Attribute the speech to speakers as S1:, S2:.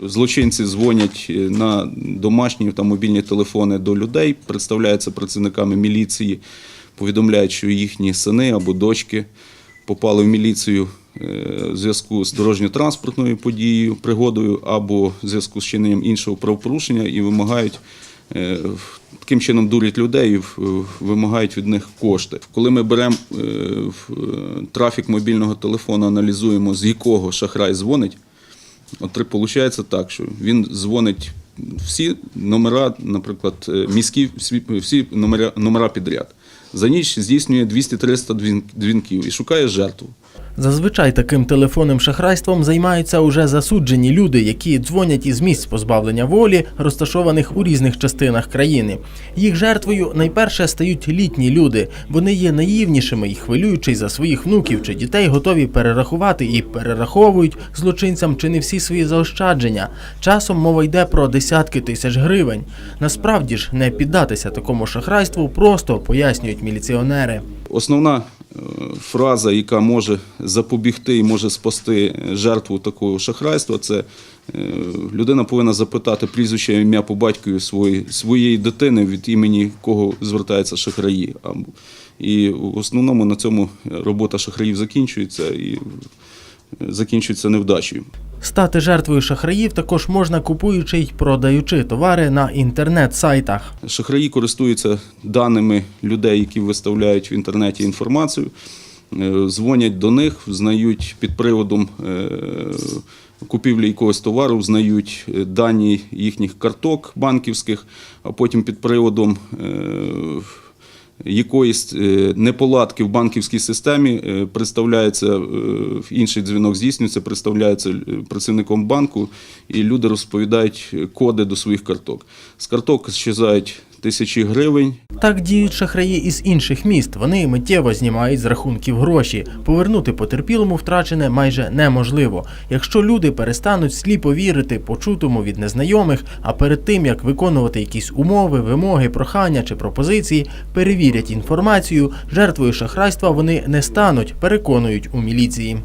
S1: Злочинці дзвонять е, на домашні та мобільні телефони до людей, представляються працівниками міліції, повідомляють, що їхні сини або дочки попали в міліцію е, в зв'язку з дорожньо-транспортною подією, пригодою або в зв'язку з чиненням іншого правопорушення і вимагають. е, Таким чином дурять людей і вимагають від них кошти. Коли ми беремо трафік мобільного телефону, аналізуємо, з якого шахрай дзвонить, От Получається так, що він дзвонить всі номера, наприклад, е, міські, всі, номера, номера підряд. За ніч здійснює 200-300 дзвін- дзвінків і шукає жертву.
S2: Зазвичай таким телефонним шахрайством займаються уже засуджені люди, які дзвонять із місць позбавлення волі, розташованих у різних частинах країни. Їх жертвою найперше стають літні люди. Вони є наївнішими і хвилюючись за своїх внуків чи дітей, готові перерахувати і перераховують злочинцям чи не всі свої заощадження. Часом мова йде про десятки тисяч гривень. Насправді ж не піддатися такому шахрайству просто пояснюють міліціонери.
S1: Основна фраза, яка може запобігти і може спасти жертву такого шахрайства, це е, людина повинна запитати прізвище ім'я по батькові своєї, своєї дитини, від імені кого звертаються шахраї. І в основному на цьому робота шахраїв закінчується і е, закінчується невдачею.
S2: Стати жертвою шахраїв також можна купуючи й продаючи товари на інтернет-сайтах.
S1: Шахраї користуються даними людей, які виставляють в інтернеті інформацію, е, дзвонять до них, знають під приводом е, купівлі якогось товару, знають е, дані їхніх карток банківських, а потім під приводом якоїсь е, неполадки в банківській системі е, представляється е, інший дзвінок здійснюється, представляється працівником банку, і люди розповідають коди до своїх карток. З карток щезають тисячі гривень.
S2: Так діють шахраї із інших міст. Вони миттєво знімають з рахунків гроші. Повернути потерпілому втрачене майже неможливо. Якщо люди перестануть сліпо вірити почутому від незнайомих, а перед тим як виконувати якісь умови, вимоги, прохання чи пропозиції, перевірять інформацію, жертвою шахрайства вони не стануть, переконують у міліції.